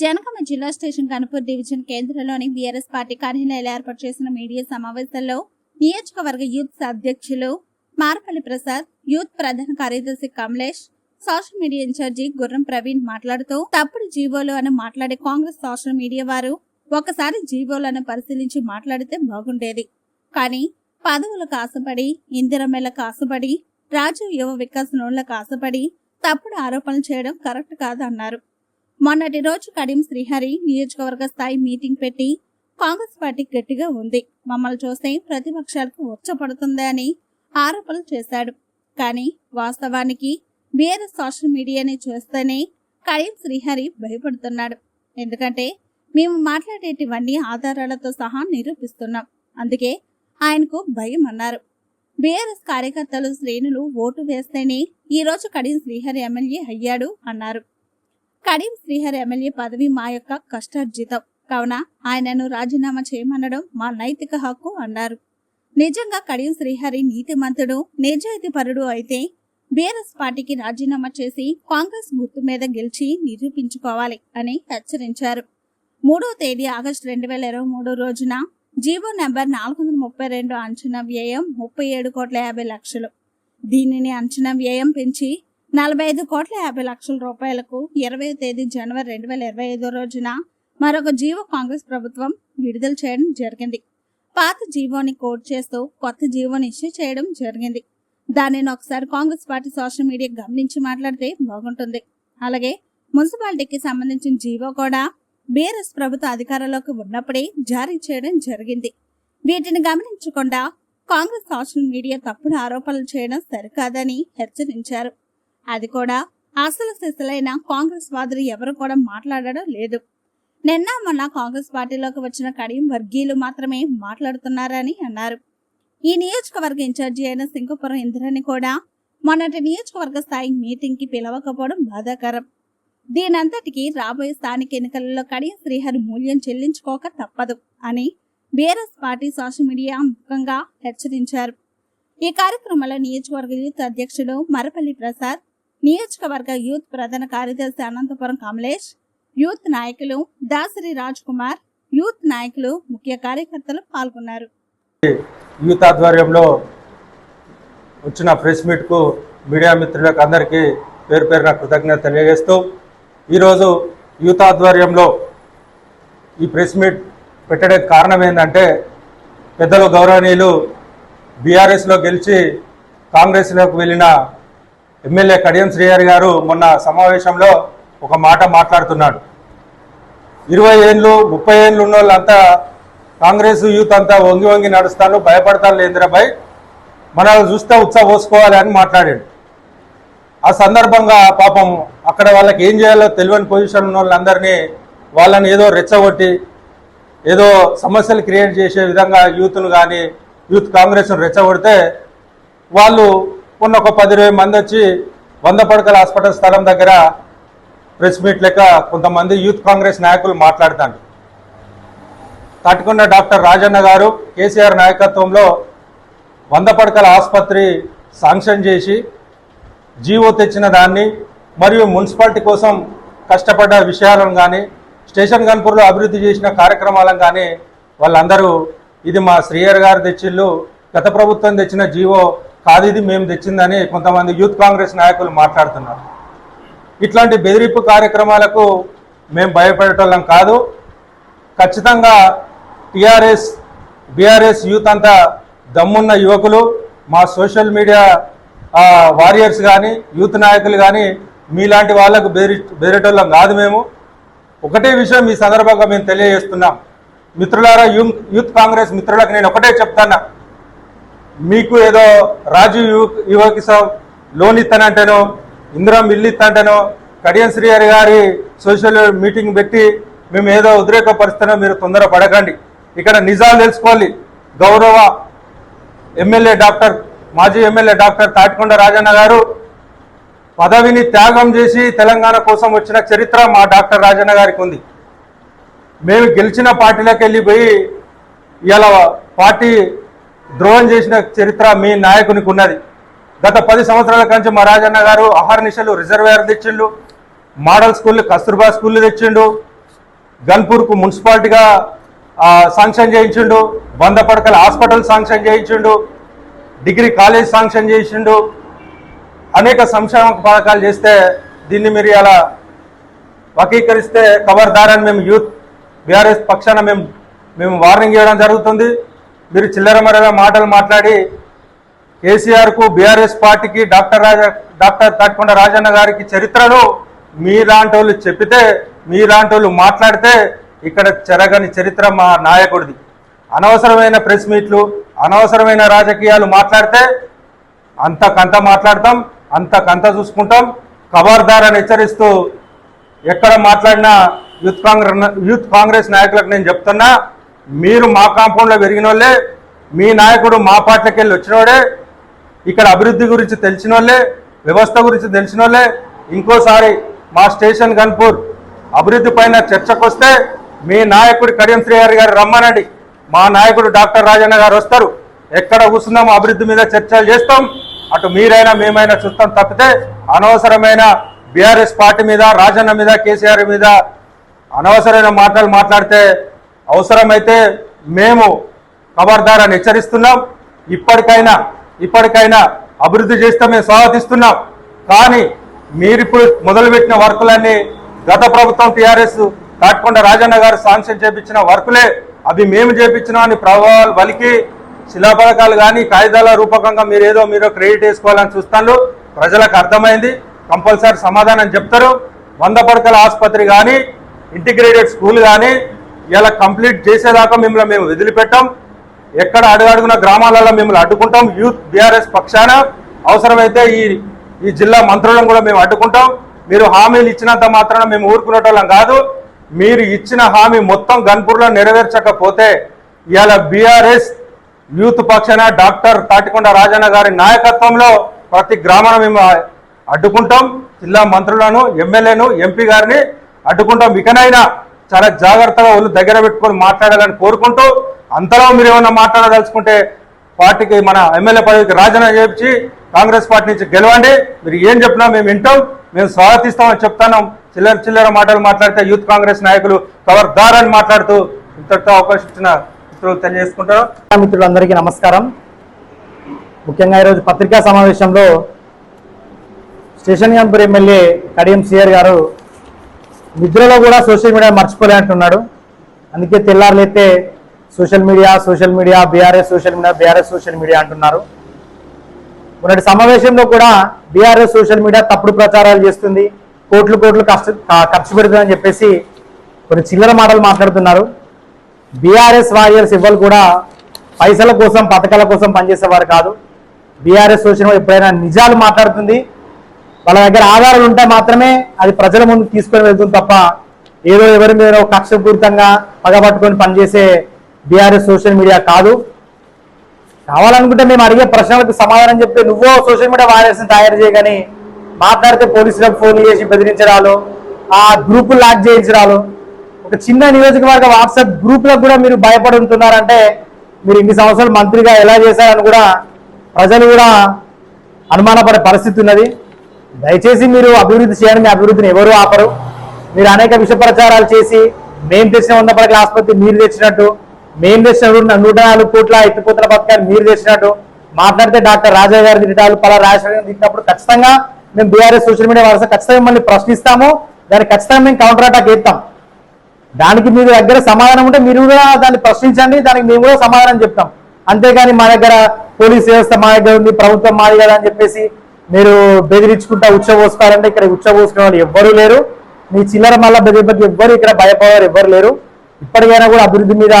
జనగామ జిల్లా station Ghanpur division కేంద్రంలోని BRS party కార్యాలయాలు ఏర్పాటు చేసిన మీడియా సమావేశంలో నియోజకవర్గ యూత్ అధ్యక్షులు మారపల్లి ప్రసాద్ యూత్ ప్రధాన కార్యదర్శి కమలేష్ సోషల్ మీడియా ఇన్ఛార్జి గుర్రం ప్రవీణ్ మాట్లాడుతూ తప్పుడు జీవోలు అని మాట్లాడే కాంగ్రెస్ సోషల్ మీడియా వారు ఒకసారి జీవోలను పరిశీలించి మాట్లాడితే బాగుండేది. కానీ పదవులకు ఆశపడి ఇందిరమ్మలకు ఆశపడి రాజీవ్ యువ వికాస్ నోళ్ళకు ఆశపడి తప్పుడు ఆరోపణలు చేయడం కరెక్ట్ కాదన్నారు. మొన్నటి రోజు కడియం శ్రీహరి నియోజకవర్గ స్థాయి మీటింగ్ పెట్టి కాంగ్రెస్ పార్టీ గట్టిగా ఉంది. మమ్మల్ని చూస్తే ప్రతిపక్షాలకు ఉచ్చపడుతుంది అని ఆరోపణలు చేశాడు. కానీ వాస్తవానికి వేరే సోషల్ మీడియాని చూస్తేనే కడియం శ్రీహరి భయపడుతున్నాడు. ఎందుకంటే మేము మాట్లాడేటివన్నీ ఆధారాలతో సహా నిరూపిస్తున్నాం. అందుకే ఆయనకు భయం అన్నారు. బీఆర్ఎస్ కార్యకర్తలు శ్రేణులు ఓటు వేస్తేనే ఈ రోజు కడియం శ్రీహరి ఎమ్మెల్యే అయ్యాడు అన్నారు. కడీం శ్రీహరి ఎమ్మెల్యే పదవి మా యొక్క కష్టార్జితం. కావున ఆయనను రాజీనామా చేయమనడం మా నైతిక హక్కు అన్నారు. నిజంగా కడియం శ్రీహరి నీతిమంతుడు నిజాయితీపరుడు అయితే బీఆర్ఎస్ పార్టీకి రాజీనామా చేసి కాంగ్రెస్ గుర్తు మీద గెలిచి నిరూపించుకోవాలి అని హెచ్చరించారు. మూడో తేదీ ఆగస్టు రెండు వేల ఇరవై మూడు రోజున జీవో నెంబర్ నాలుగు వందల ముప్పై రెండు అంచనా వ్యయం ముప్పై ఏడు కోట్ల యాభై లక్షలు. దీనిని అంచనా వ్యయం పెంచి నలభై ఐదు కోట్ల యాభై లక్షల రూపాయలకు ఇరవై తేదీ జనవరి రెండు వేల ఇరవై ఐదో రోజున మరొక జీవో కాంగ్రెస్ ప్రభుత్వం విడుదల చేయడం జరిగింది. పాత జీవోని కోడ్ చేస్తూ కొత్త జీవోని ఇష్యూ చేయడం జరిగింది. దానిని ఒకసారి కాంగ్రెస్ పార్టీ సోషల్ మీడియా గమనించి మాట్లాడితే బాగుంటుంది. అలాగే మున్సిపాలిటీకి సంబంధించిన జీవో కూడా బీఆర్ఎస్ ప్రభుత్వ అధికారంలోకి ఉన్నప్పుడే జారీ చేయడం జరిగింది. వీటిని గమనించకుండా కాంగ్రెస్ సోషల్ మీడియా తప్పుడు ఆరోపణలు చేయడం సరికాదని హెచ్చరించారు. అది కూడా అసలు సిసలైన కాంగ్రెస్ వాదులు ఎవరు కూడా మాట్లాడడం లేదు. నిన్న మొన్న కాంగ్రెస్ పార్టీలోకి వచ్చిన కడియం వర్గీయులు మాత్రమే మాట్లాడుతున్నారని అన్నారు. ఈ నియోజకవర్గ ఇన్ఛార్జి అయిన సింగపురం ఇంద్రని కూడా మొన్నటి నియోజకవర్గ స్థాయి మీటింగ్కి పిలవకపోవడం బాధాకరం. దీనంతటికి రాబోయే స్థానిక ఎన్నికలలో కడియం శ్రీహరి మూల్యం చెల్లించుకోక తప్పదు అని బీఆర్ఎస్ పార్టీ సోషల్ మీడియా ముఖంగా హెచ్చరించారు. ఈ కార్యక్రమంలో నియోజకవర్గ యూత్ అధ్యక్షుడు మరపల్లి ప్రసాద్ నియోజకవర్గ యూత్ ప్రధాన కార్యదర్శి అనంతపురం కమలేష్ యూత్ నాయకులు దాసరి రాజ్ కుమార్ యూత్ నాయకులు ముఖ్య కార్యకర్తలు పాల్గొన్నారు. యూత్ ఆధ్వర్యంలో వచ్చిన ప్రెస్ మీట్కు మీడియా మిత్రులకు అందరికీ పేరు పేరున కృతజ్ఞత తెలియజేస్తూ ఈరోజు యూత్ ఆధ్వర్యంలో ఈ ప్రెస్ మీట్ పెట్టడానికి కారణం ఏంటంటే పెద్దలు గౌరవనీయులు బీఆర్ఎస్లో గెలిచి కాంగ్రెస్లోకి వెళ్ళిన ఎమ్మెల్యే కడియం శ్రీహరి గారు మొన్న సమావేశంలో ఒక మాట మాట్లాడుతున్నాడు. ఇరవై ఏళ్ళు ముప్పై ఏళ్ళు ఉన్న వాళ్ళంతా కాంగ్రెస్ యూత్ అంతా వంగి వంగి నడుస్తాను భయపడతాను లేంద్రబాయ్ మనల్ని చూస్తే ఉత్సాహ పోసుకోవాలి అని మాట్లాడాడు. ఆ సందర్భంగా పాపం అక్కడ వాళ్ళకి ఏం చేయాలో తెలియని పొజిషన్ ఉన్న వాళ్ళందరినీ వాళ్ళని ఏదో రెచ్చగొట్టి ఏదో సమస్యలు క్రియేట్ చేసే విధంగా యూత్ను కానీ యూత్ కాంగ్రెస్ను రెచ్చగొడితే వాళ్ళు ఉన్న ఒక పది ఇరవై మంది వచ్చి వంద పడకల హాస్పిటల్ స్థలం దగ్గర ప్రెస్ మీట్ లెక్క కొంతమంది యూత్ కాంగ్రెస్ నాయకులు మాట్లాడతారు తట్టుకున్న డాక్టర్ రాజన్న గారు కేసీఆర్ నాయకత్వంలో వంద పడకల ఆసుపత్రి శాంక్షన్ చేసి జీవో తెచ్చిన దాన్ని మరియు మున్సిపాలిటీ కోసం కష్టపడ్డ విషయాలను కానీ స్టేషన్ గన్పూర్లో అభివృద్ధి చేసిన కార్యక్రమాలను కానీ వాళ్ళందరూ ఇది మా శ్రీయర్ గారు తెచ్చిళ్ళు గత ప్రభుత్వం తెచ్చిన జీవో కాదు ఇది మేము తెచ్చిందని కొంతమంది యూత్ కాంగ్రెస్ నాయకులు మాట్లాడుతున్నారు. ఇట్లాంటి బెదిరింపు కార్యక్రమాలకు మేము భయపడేటోళ్ళం కాదు. ఖచ్చితంగా టిఆర్ఎస్ బీఆర్ఎస్ యూత్ అంతా దమ్మున్న యువకులు మా సోషల్ మీడియా వారియర్స్ కానీ యూత్ నాయకులు కానీ మీలాంటి వాళ్ళకు బెదిరి బెదిరేటోళ్ళం కాదు మేము. ఒకటే విషయం ఈ సందర్భంగా మేము తెలియజేస్తున్నాం. మిత్రులారా యూత్ యూత్ కాంగ్రెస్ మిత్రులకు నేను ఒకటే చెప్తాను మీకు ఏదో రాజు యువ యువకి లోన్ ఇస్తానంటేనో ఇందిరం ఇల్లు ఇస్తానంటేనో కడియం శ్రీహరి గారి సోషల్ మీటింగ్ పెట్టి మేము ఏదో ఉద్రేకపరుస్తానో మీరు తొందర పడకండి. ఇక్కడ నిజాలు తెలుసుకోవాలి. గౌరవ ఎమ్మెల్యే డాక్టర్ మాజీ ఎమ్మెల్యే డాక్టర్ తాటికొండ రాజన్న గారు పదవిని త్యాగం చేసి తెలంగాణ కోసం వచ్చిన చరిత్ర మా డాక్టర్ రాజన్న గారికి ఉంది. మేము గెలిచిన పార్టీలోకి వెళ్ళిపోయి ఇలా పార్టీ ద్రోహం చేసిన చరిత్ర మీ నాయకునికి ఉన్నది. గత పది సంవత్సరాల కంచి మా రాజన్న గారు అహర్నిశలు రిజర్వేయర్ తెచ్చిండు మోడల్ స్కూల్ కస్తూర్బా స్కూల్ తెచ్చిండు గన్పూర్కు మున్సిపాలిటీగా శాంక్షన్ చేయించిండు వంద పడకల హాస్పిటల్ శాంక్షన్ చేయించిండు డిగ్రీ కాలేజ్ శాంక్షన్ చేసిండు అనేక సంక్షేమ పథకాలు చేస్తే దీన్ని మీరు ఇలా వకీకరిస్తే కవర్దారని మేము యూత్ బీఆర్ఎస్ పక్షాన మేము మేము వార్నింగ్ చేయడం జరుగుతుంది. మీరు చిల్లర మరగా మాటలు మాట్లాడి కేసీఆర్కు బీఆర్ఎస్ పార్టీకి డాక్టర్ రాజా డాక్టర్ తాటికొండ రాజన్న గారికి చరిత్రను మీలాంటి వాళ్ళు చెప్పితే మీలాంటి వాళ్ళు మాట్లాడితే ఇక్కడ చెరగని చరిత్ర మా నాయకుడిది. అనవసరమైన ప్రెస్ మీట్లు అనవసరమైన రాజకీయాలు మాట్లాడితే అంతకంత మాట్లాడతాం అంతకంత చూసుకుంటాం ఖబర్దార్ అని హెచ్చరిస్తూ ఎక్కడ మాట్లాడినా యూత్ కాంగ్రెస్ యూత్ కాంగ్రెస్ నాయకులకు నేను చెప్తున్నా మీరు మా కాంపౌండ్లో పెరిగిన వాళ్ళే మీ నాయకుడు మా పార్టీకి వెళ్ళి వచ్చినోడే ఇక్కడ అభివృద్ధి గురించి తెలిసిన వాళ్ళే వ్యవస్థ గురించి తెలిసిన వాళ్ళే ఇంకోసారి మా స్టేషన్ గన్పూర్ అభివృద్ధి పైన చర్చకు వస్తే మీ నాయకుడు కడియం శ్రీహరి గారు రమ్మనండి. మా నాయకుడు డాక్టర్ రాజన్న గారు వస్తారు. ఎక్కడ కూర్చున్నాము అభివృద్ధి మీద చర్చలు చేస్తాం. అటు మీరైనా మేమైనా చూస్తాం తప్పితే అనవసరమైన బీఆర్ఎస్ పార్టీ మీద రాజన్న మీద కేసీఆర్ మీద అనవసరమైన మాటలు మాట్లాడితే అవసరమైతే మేము ఖబర్దార్ అని హెచ్చరిస్తున్నాం. ఇప్పటికైనా ఇప్పటికైనా అభివృద్ధి చేస్తే మేము స్వాగతిస్తున్నాం. కానీ మీరిప్పుడు మొదలుపెట్టిన వర్కులన్నీ గత ప్రభుత్వం టీఆర్ఎస్ కాట్కొండ రాజన్న గారు శాంక్షన్ చేపించిన వర్కులే. అవి మేము చేపించినాం అని ప్రభావాలు వలికి శిలాపథకాలు కానీ కాగితాల రూపకంగా మీరు ఏదో మీరు క్రెడిట్ వేసుకోవాలని చూస్తాను ప్రజలకు అర్థమైంది. కంపల్సరీ సమాధానం చెప్తారు. వంద పడకల ఆసుపత్రి కానీ ఇంటిగ్రేటెడ్ స్కూల్ కానీ ఇలా కంప్లీట్ చేసేదాకా మిమ్మల్ని మేము వదిలిపెట్టాం. ఎక్కడ అడుగడుగున గ్రామాలలో మిమ్మల్ని అడ్డుకుంటాం. యూత్ బీఆర్ఎస్ పక్షాన అవసరమైతే ఈ ఈ జిల్లా మంత్రులను కూడా మేము అడ్డుకుంటాం. మీరు హామీలు ఇచ్చినంత మాత్రాన మేము ఊరుకునేటోళ్ళం కాదు. మీరు ఇచ్చిన హామీ మొత్తం గన్పూర్లో నెరవేర్చకపోతే ఇవాళ బీఆర్ఎస్ యూత్ పక్షాన డాక్టర్ తాటికొండ రాజన్న గారి నాయకత్వంలో ప్రతి గ్రామాన్ని మేము అడ్డుకుంటాం. జిల్లా మంత్రులను ఎమ్మెల్యేను ఎంపీ గారిని అడ్డుకుంటాం. ఇకనైనా చాలా జాగ్రత్తగా ఒళ్ళు దగ్గర పెట్టుకొని మాట్లాడాలని కోరుకుంటూ అంతలో మీరు ఏమన్నా మాట్లాడదలుచుకుంటే పార్టీకి మన ఎమ్మెల్యే పదవికి రాజీనామా చేపించి కాంగ్రెస్ పార్టీ నుంచి గెలవండి. మీరు ఏం చెప్పినా మేము వింటాం. మేము స్వాగతిస్తామని చెప్తాను చిల్లర చిల్లర మాటలు మాట్లాడితే యూత్ కాంగ్రెస్ నాయకులు ఖబర్దార్ అని మాట్లాడుతూ ఇంతటితో అవకాశం ఇచ్చిన మిత్రులు తెలియజేసుకుంటారు మిత్రులందరికీ నమస్కారం. ముఖ్యంగా ఈరోజు పత్రికా సమావేశంలో స్టేషన్ గంపూర్ ఎమ్మెల్యే కడియం సిఆర్ గారు నిద్రలో కూడా సోషల్ మీడియా మర్చిపోలే అంటున్నాడు. అందుకే తెల్లారులైతే social media social media BRS social media BRS social media అంటున్నారు. మొన్నటి సమావేశంలో కూడా బీఆర్ఎస్ సోషల్ మీడియా తప్పుడు ప్రచారాలు చేస్తుంది. కోట్లు కోట్లు కష్ట ఖర్చు పెడుతుందని చెప్పేసి కొన్ని చిల్లర మాటలు మాట్లాడుతున్నారు. బీఆర్ఎస్ వారియర్స్ ఇవ్వరు కూడా పైసల కోసం పథకాల కోసం పనిచేసేవారు కాదు. బీఆర్ఎస్ సోషల్ మీడియా ఎప్పుడైనా నిజాలు మాట్లాడుతుంది వాళ్ళ దగ్గర ఆధారాలు ఉంటే మాత్రమే అది ప్రజల ముందు తీసుకొని వెళ్తుంది తప్ప ఏదో ఎవరి మీద కక్షపూరితంగా పగబట్టుకొని పనిచేసే బీఆర్ఎస్ సోషల్ మీడియా కాదు. కావాలనుకుంటే మేము అడిగే ప్రశ్నలకు సమాధానం చెప్తే నువ్వో సోషల్ మీడియా వారియర్స్ తయారు చేయగాని మాట్లాడితే పోలీసులకు ఫోన్ చేసి బెదిరించడాలు ఆ గ్రూప్ లాక్ చేయించడాలు. ఒక చిన్న నియోజకవర్గ వాట్సాప్ గ్రూపులకు కూడా మీరు భయపడుతున్నారంటే మీరు ఇన్ని సంవత్సరాలు మంత్రిగా ఎలా చేశారని కూడా ప్రజలు కూడా అనుమానపడే పరిస్థితి ఉన్నది. దయచేసి మీరు అభివృద్ధి చేయండి మీ అభివృద్ధిని ఎవరు ఆపరు. మీరు అనేక విష ప్రచారాలు చేసి మేము తెచ్చిన వంద పడకల ఆసుపత్రి మీరు తెచ్చినట్టు మేము తెచ్చిన నూట నాలుగు కోట్ల ఎత్తిపోతున్న పథకాలు మీరు తెచ్చినట్టు మాట్లాడితే డాక్టర్ రాజా గారి తిట్టాలు పలా రాజశేఖర్ తిట్టినప్పుడు ఖచ్చితంగా మేము బీఆర్ఎస్ సోషల్ మీడియా వరుస ఖచ్చితంగా మిమ్మల్ని ప్రశ్నిస్తాము. దానికి ఖచ్చితంగా మేము కౌంటర్ అటాక్ చేస్తాం. దానికి మీ దగ్గర సమాధానం ఉంటే మీరు కూడా దాన్ని ప్రశ్నించండి దానికి మేము కూడా సమాధానం చెప్తాం. అంతేగాని మా దగ్గర పోలీస్ వ్యవస్థ మా దగ్గర ఉంది ప్రభుత్వం మాది కదా అని చెప్పేసి మీరు బెదిరించుకుంటా ఉచ్చబోస్తారంటే ఇక్కడ ఉచ్చబోసుకునే వాళ్ళు ఎవ్వరూ లేరు. మీ చిల్లర మళ్ళా బెదిరిపతి ఎవ్వరు ఇక్కడ భయపడేవారు ఎవ్వరు లేరు. ఇప్పటికైనా కూడా అభివృద్ధి మీద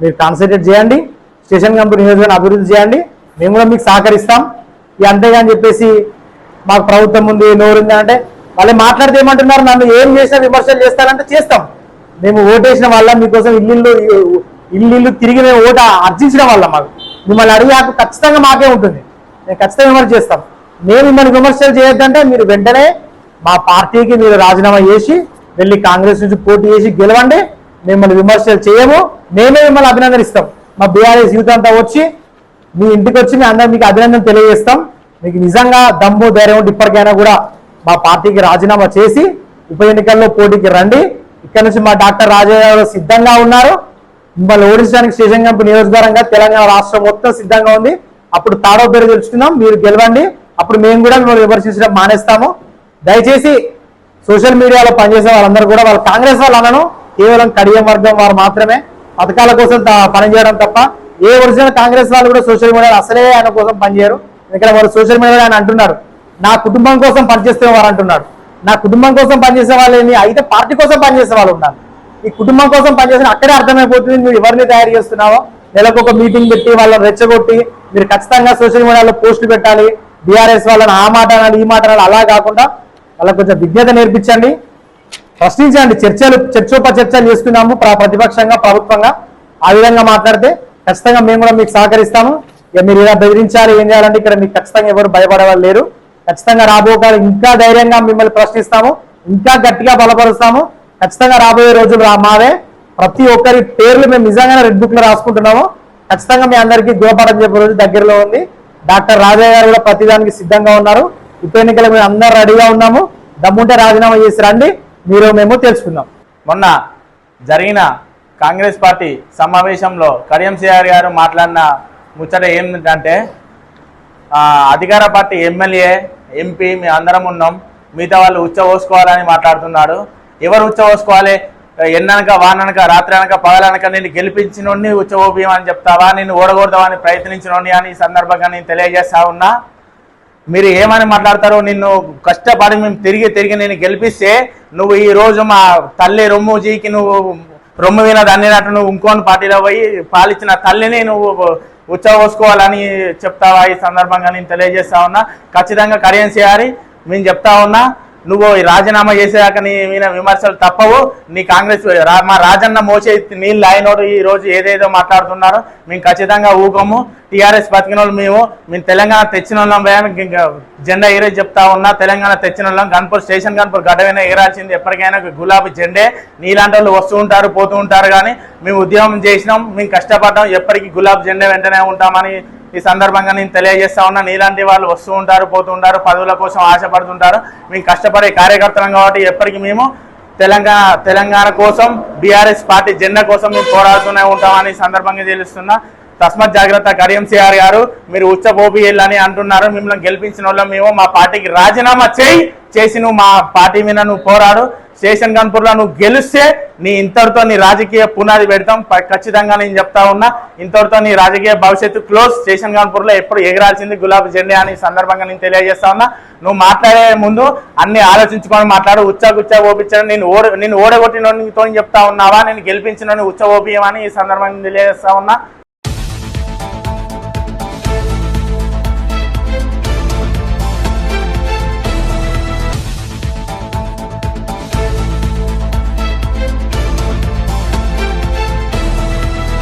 మీరు కాన్సన్ట్రేట్ చేయండి. స్టేషన్ కంపెనీ నియోజకవర్గం అభివృద్ధి చేయండి. మేము కూడా మీకు సహకరిస్తాం. ఇది అంతేగాని చెప్పేసి మాకు ప్రభుత్వం ఉంది నోరుంది అంటే వాళ్ళు మాట్లాడితే ఏమంటున్నారు? నన్ను ఏం చేసినా విమర్శలు చేస్తారంటే చేస్తాం. మేము ఓటేసిన వాళ్ళ మీకోసం ఇల్లు ఇల్లు ఇల్లు తిరిగి మేము ఓట అర్జించిన వాళ్ళం మాకు. మిమ్మల్ని అడిగి ఖచ్చితంగా మాకే ఉంటుంది. మేము ఖచ్చితంగా విమర్శ చేస్తాం. మేము మిమ్మల్ని విమర్శలు చేయొద్దంటే మీరు వెంటనే మా పార్టీకి మీరు రాజీనామా చేసి వెళ్ళి కాంగ్రెస్ నుంచి పోటీ చేసి గెలవండి. మిమ్మల్ని విమర్శలు చేయము. మేమే మిమ్మల్ని అభినందనిస్తాం. మా బీఆర్ఎస్ యూత్ అంతా వచ్చి మీ ఇంటికి వచ్చి మీ అందరం మీకు అభినందన తెలియజేస్తాం. మీకు నిజంగా దమ్ము ధైర్యం ఉంటే ఇప్పటికైనా కూడా మా పార్టీకి రాజీనామా చేసి ఉప ఎన్నికల్లో పోటీకి రండి. ఇక్కడ నుంచి మా డాక్టర్ రాజయ్య గారు సిద్ధంగా ఉన్నారు. మిమ్మల్ని ఓడించడానికి స్టేషన్ క్యాంప్ నియోజకవర్గంగా తెలంగాణ రాష్ట్రం మొత్తం సిద్ధంగా ఉంది. అప్పుడు తాడో పేరు తెలుసుకుందాం. మీరు గెలవండి. అప్పుడు మేము కూడా మిమ్మల్ని విమర్శించడం మానేస్తాము. దయచేసి సోషల్ మీడియాలో పనిచేసే వాళ్ళందరూ కూడా వాళ్ళు కాంగ్రెస్ వాళ్ళను కేవలం కడియం వర్గం వారు మాత్రమే పథకాల కోసం త- పనిచేయడం తప్ప ఏ ఒరిజినల్ కాంగ్రెస్ వాళ్ళు కూడా సోషల్ మీడియాలో అసలే ఆయన కోసం పనిచేయరు ఎందుకంటే వారు సోషల్ మీడియాలో ఆయన అంటున్నారు. నా కుటుంబం కోసం పనిచేస్తే వారు అంటున్నారు. నా కుటుంబం కోసం పనిచేసే వాళ్ళు అయితే పార్టీ కోసం పనిచేసే వాళ్ళు ఉన్నారు. ఈ కుటుంబం కోసం పనిచేసిన అక్కడే అర్థమైపోతుంది నువ్వు ఎవరిని తయారు చేస్తున్నావో? నెలకు ఒక మీటింగ్ పెట్టి వాళ్ళని రెచ్చగొట్టి మీరు ఖచ్చితంగా సోషల్ మీడియాలో పోస్టులు పెట్టాలి. బీఆర్ఎస్ వాళ్ళని ఆ మాట అనాలి ఈ మాట అనాలి అలా కాకుండా వాళ్ళకి కొంచెం విజ్ఞత నేర్పించండి. ప్రశ్నించండి చర్చలు చర్చోపచర్చలు చర్చలు ప్రతిపక్షంగా ప్రభుత్వంగా. ఆ విధంగా మాట్లాడితే ఖచ్చితంగా మేము కూడా మీకు సహకరిస్తాము. ఇక మీరు ఇలా బెదిరించాలి ఏం చేయాలంటే ఇక్కడ మీకు ఖచ్చితంగా ఎవరు భయపడేవాళ్ళు లేరు. ఖచ్చితంగా రాబోకాలు ఇంకా ధైర్యంగా మిమ్మల్ని ప్రశ్నిస్తాము ఇంకా గట్టిగా బలపరుస్తాము. ఖచ్చితంగా రాబోయే రోజులు మావే. ప్రతి ఒక్కరి పేర్లు మేము నిజంగానే రెడ్ బుక్లో రాసుకుంటున్నాము. ఖచ్చితంగా మీ అందరికీ గుణపాఠం చెప్పే రోజు దగ్గరలో ఉంది. డాక్టర్ రాజయ్య గారు కూడా ప్రతిదానికి సిద్ధంగా ఉన్నారు. ఉప ఎన్నికలు మేము అందరం రెడీగా ఉన్నాము. దమ్ముంటే రాజీనామా చేసి రండి. మీరు మేము తెలుసుకుందాం. మొన్న జరిగిన కాంగ్రెస్ పార్టీ సమావేశంలో కడియం సిఆర్ గారు మాట్లాడిన ముచ్చట ఏంటంటే అధికార పార్టీ ఎమ్మెల్యే ఎంపీ మేము అందరం ఉన్నాం. మిగతా వాళ్ళు ఉచ్చ పోసుకోవాలని మాట్లాడుతున్నాడు. ఎవరు ఉచ్చ పోసుకోవాలి ఎన్ననక వాననక రాత్రి అనక పగలనక నేను గెలిపించినోడిని ఉచ్చబోపియమని చెప్తావా? నేను ఓడగొడదామని ప్రయత్నించినోడిని అని ఈ సందర్భంగా నేను తెలియజేస్తా ఉన్నా. మీరు ఏమని మాట్లాడతారు నిన్ను కష్టపడి మేము తిరిగి తిరిగి నేను గెలిపిస్తే నువ్వు ఈ రోజు మా తల్లి రొమ్ము జీకి నువ్వు రొమ్ము విన దన్నినట్టు నువ్వు ఇంకోని పార్టీలో పోయి పాలిచ్చిన తల్లిని నువ్వు ఉచ్చబోసుకోవాలని చెప్తావా? ఈ సందర్భంగా నేను తెలియజేస్తా ఉన్నా. ఖచ్చితంగా కరెన్సీ చేయాలి మేము చెప్తా ఉన్నా. నువ్వు రాజీనామా చేసేదాకా నీ మీద విమర్శలు తప్పవు. నీ కాంగ్రెస్ మా రాజన్న మోసే నీళ్ళు ఆయనోడు ఈ రోజు ఏదేదో మాట్లాడుతున్నారో మేము ఖచ్చితంగా ఊగము టీఆర్ఎస్ బతికిన మేము మేము తెలంగాణ తెచ్చిన వాళ్ళం జెండా ఎగిరే చెప్తా ఉన్నా తెలంగాణ తెచ్చిన వాళ్ళం గన్పూర్ స్టేషన్ గన్పూర్ గడవైనా ఎగరాల్సింది ఎప్పటికైనా గులాబీ జెండే. నీలాంటి వాళ్ళు వస్తూ ఉంటారు పోతూ ఉంటారు కానీ మేము ఉద్యమం చేసినాం మేము కష్టపడ్డాం ఎప్పటికీ గులాబీ జెండా వెంటనే ఉంటామని ఈ సందర్భంగా నేను తెలియజేస్తా ఉన్నా నీలాంటి వాళ్ళు వస్తూ ఉంటారు పోతూ ఉంటారు పదవుల కోసం ఆశపడుతుంటారు. మేము కష్టపడే కార్యకర్తలం కాబట్టి ఎప్పటికీ మేము తెలంగాణ తెలంగాణ కోసం బీఆర్ఎస్ పార్టీ జెండా కోసం మేము పోరాడుతూనే ఉంటామని సందర్భంగా తెలుస్తున్నా. తస్మత్ జాగ్రత్త కరీంసీఆర్ గారు. మీరు ఉచ్చ అని అంటున్నారు. మిమ్మల్ని గెలిపించిన వాళ్ళం మేము. మా పార్టీకి రాజీనామా చేయి. చేసి నువ్వు మా పార్టీ మీద నువ్వు పోరాడు. స్టేషన్ కాన్పూర్లో నువ్వు గెలిస్తే నీ ఇంతటితో నీ రాజకీయ పునాది పెడతాం. ఖచ్చితంగా నేను చెప్తా ఉన్నా. ఇంతటితో నీ రాజకీయ భవిష్యత్తు క్లోజ్. స్టేషన్ కాన్పూర్లో ఎప్పుడు ఎగరాల్సింది గులాబీ జెండా అని సందర్భంగా నేను తెలియజేస్తా ఉన్నా. నువ్వు మాట్లాడే ముందు అన్ని ఆలోచించుకొని మాట్లాడు. ఉచ్చా గుచ్చా ఓపించడం నేను ఓడ నేను ఓడగొట్టినతో చెప్తా ఉన్నావా? నేను గెలిపించిన ఉచ్చ ఓపియమని ఈ సందర్భంగా తెలియజేస్తా ఉన్నా.